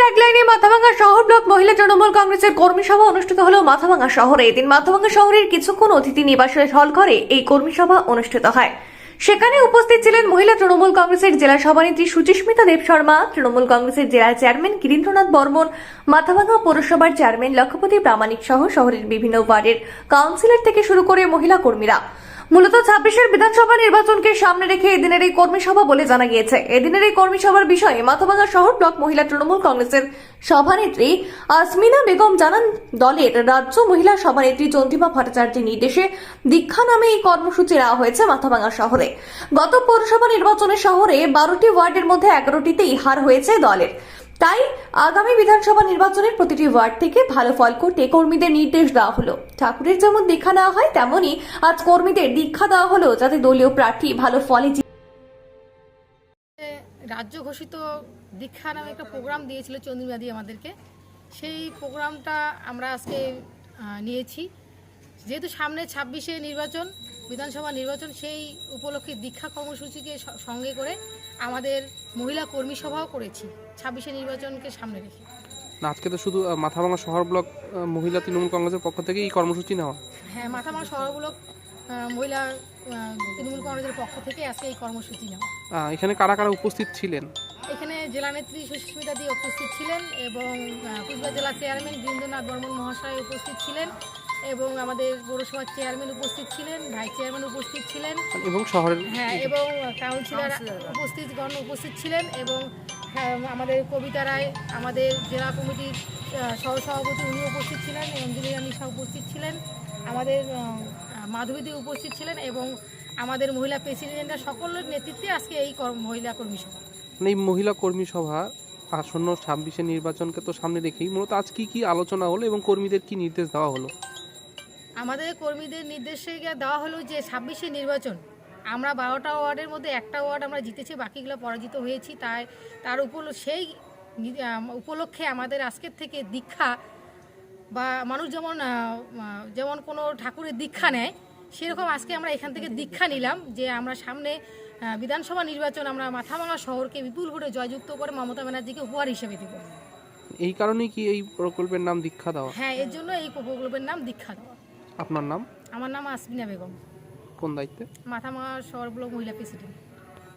ট্যাগলাইনে মাথাভাঙ্গা শহর ব্লক মহিলা তৃণমূল কংগ্রেসের কর্মী সভা অনুষ্ঠিত হল মাথাভাঙ্গা শহরে। এদিন মাথাভাঙ্গা শহরের কিছুক্ষণ অতিথি নিবাসের হল ঘরে এই কর্মী সভা অনুষ্ঠিত হয়। সেখানে উপস্থিত ছিলেন মহিলা তৃণমূল কংগ্রেসের জেলা সভানেত্রী সুচিস্মিতা দেব শর্মা, তৃণমূল কংগ্রেসের জেলা চেয়ারম্যান গিরীন্দ্রনাথ বর্মন, মাথাভাঙ্গা পৌরসভার চেয়ারম্যান লক্ষপতি প্রামাণিক সহ শহরের বিভিন্ন ওয়ার্ডের কাউন্সিলর থেকে শুরু করে মহিলা কর্মীরা। মূলত ছাব্বিশের বিধানসভা নির্বাচনকে সামনে রেখে এদিনের এই কর্মী সভা বলে জানা গিয়েছে। এদিনের এই কর্মী সভার বিষয়ে মাথাভাঙ্গা শহর ব্লক মহিলা তৃণমূল কংগ্রেসের সভানেত্রী আসমিনা বেগম জানান, দলের রাজ্য মহিলা সভানেত্রী চন্দ্রিমা ভট্টাচার্যের নির্দেশে দীক্ষা নামে এই কর্মসূচি নেওয়া হয়েছে মাথাভাঙ্গা শহরে। গত পৌরসভা নির্বাচনে শহরে বারোটি ওয়ার্ডের মধ্যে এগারোটিতেই হার হয়েছে দলের। তাই আগামী বিধানসভা নির্বাচনের প্রতিটি ওয়ার্ড থেকে ভালো ফল করতে কর্মীদের নির্দেশ দেওয়া হলো। ঠাকুরের যেমন দীক্ষা দেওয়া হয়, তেমনই আজ কর্মীদের দীক্ষা দেওয়া হলো যাতে দলীয় প্রার্থী ভালো ফলে রাজ্য ঘোষিত দীক্ষা নামে একটা প্রোগ্রাম দিয়েছিল চন্দ্রিমাদি আমাদেরকে। সেই প্রোগ্রামটা আমরা আজকে নিয়েছি। যেহেতু সামনে ছাব্বিশে নির্বাচন বিধানসভা নির্বাচন সেই উপলক্ষে দীক্ষা কর্মসূচিকে সঙ্গে করে আমাদের মহিলা কর্মী সভাও করেছি। ছাব্বিশে নির্বাচনকে সামনে রেখে। আজকে তো শুধু মাথাভাঙা শহর ব্লক মহিলা তৃণমূল কংগ্রেসের পক্ষ থেকে এই কর্মসূচি নেওয়া। হ্যাঁ মাথামা শহরগুলো মহিলা আহ, তৃণমূল কংগ্রেসের পক্ষ থেকে আজকে এই কর্মসূচি নেওয়া। এখানে কারা কারা উপস্থিত ছিলেন? এখানে জেলা নেত্রী সুস্মিতা দিয়ে উপস্থিত ছিলেন এবং কুচবিহার জেলা চেয়ারম্যান বীরেন্দ্রনাথ বর্মন মহাশয় উপস্থিত ছিলেন। এবং আমাদের পৌরসভার চেয়ারম্যান উপস্থিত ছিলেন ভাইস চেয়ারম্যান উপস্থিত ছিলেন। এবং শহরের হ্যাঁ এবং কাউন্সিলর উপস্থিত গণ উপস্থিত ছিলেন এবং হ্যাঁ, আমাদের কবিতা রায় আমাদের জেলা কমিটির আহ, সহসভাপতি উনি উপস্থিত ছিলেন অঞ্জলি রানী সহ উপস্থিত ছিলেন আমাদের মাধবীদি উপস্থিত ছিলেন এবং আমাদের মহিলা প্রেসিডেন্টরা সকলের নেতৃত্বে আজকে এই কর্ম- মহিলা কর্মী সভা। মানে এই মহিলা কর্মী সভা আসন্ন ছাব্বিশে নির্বাচনকে তো সামনে রেখেই মূলত আজ কি কি আলোচনা হলো এবং কর্মীদের কি নির্দেশ দেওয়া হলো? আমাদের কর্মীদের নির্দেশে দেওয়া হলো যে ছাব্বিশে নির্বাচন। আমরা বারোটা ওয়ার্ডের মধ্যে একটা ওয়ার্ড আমরা জিতেছি বাকিগুলো পরাজিত হয়েছি। তাই তার উপল সেই উপলক্ষে আমাদের আজকের থেকে দীক্ষা বা মানুষ যেমন যেমন কোনো ঠাকুরের দীক্ষা নেয় সেরকম আজকে আমরা এখান থেকে দীক্ষা নিলাম যে আমরা সামনে বিধানসভা নির্বাচন আমরা মাথাভাঙা শহরকে বিপুল ভোটে জয়যুক্ত করে মমতা ব্যানার্জিকে উপহার হিসেবে দেব। এই কারণেই কি এই প্রকল্পের নাম দীক্ষা দেওয়া? হ্যাঁ এর জন্য এই প্রকল্পের নাম দীক্ষা দেওয়া। আপনার নাম? আমার নাম আসমিনা বেগম। কোন দায়িত্বে? মাথামা শহর ব্লক মহিলা প্রেসিডেন্ট।